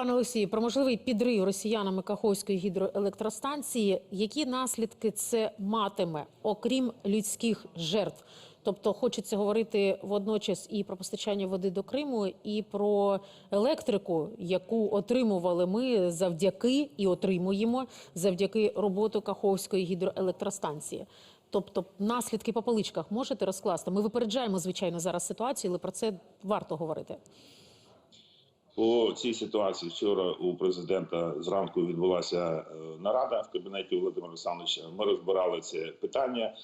Пане Олексію, про можливий підрив росіянами Каховської гідроелектростанції. Які наслідки це матиме, окрім людських жертв? Тобто хочеться говорити водночас і про постачання води до Криму, і про електрику, яку отримували ми завдяки і отримуємо завдяки роботи Каховської гідроелектростанції. Тобто наслідки по поличках можете розкласти? Ми випереджаємо звичайно зараз ситуацію, але про це варто говорити. По цій ситуації вчора у президента зранку відбулася е, нарада в кабінеті Володимира Олександровича. Ми розбирали це питання.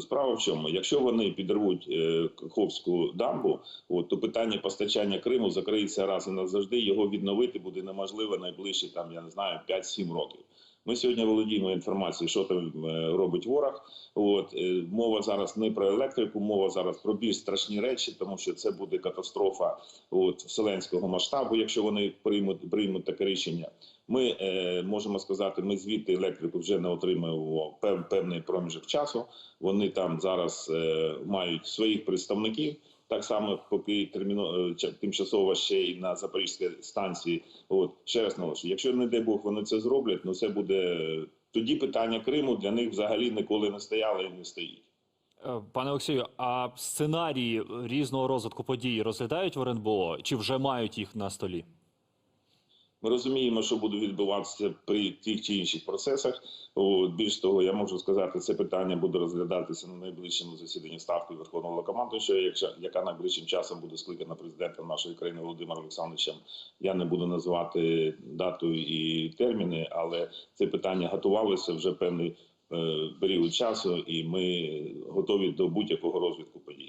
Справа в чому? Якщо вони підірвуть е, Каховську дамбу, от, то питання постачання Криму закриється раз і назавжди. Його відновити буде неможливо найближчі там, я не знаю, 5-7 років. Ми сьогодні володіємо інформацією, що там е, робить ворог. От е, мова зараз не про електрику, мова зараз про більш страшні речі, тому що це буде катастрофа от вселенського масштабу, якщо вони приймуть приймуть таке рішення. Ми е, можемо сказати, ми звідти електрику вже не отримуємо пев, певний проміжок часу. Вони там зараз е, мають своїх представників. Так само, поки терміно е, ча- тимчасово ще й на Запорізькій станції. От ще раз наголошую, якщо не дай Бог вони це зроблять, ну це буде тоді питання Криму для них взагалі ніколи не стояло і не стоїть. Е, Пане Олексію, а сценарії різного розвитку подій розглядають в РНБО чи вже мають їх на столі? Ми розуміємо, що буде відбуватися при тих чи інших процесах. От, більш того, я можу сказати, це питання буде розглядатися на найближчому засіданні ставки Верховного Головнокомандуюча, якщо яка найближчим часом буде скликана президентом нашої країни Володимиром Олександровичем. Я не буду називати дату і терміни, але це питання готувалося вже певний е, період часу, і ми готові до будь-якого розвитку подій.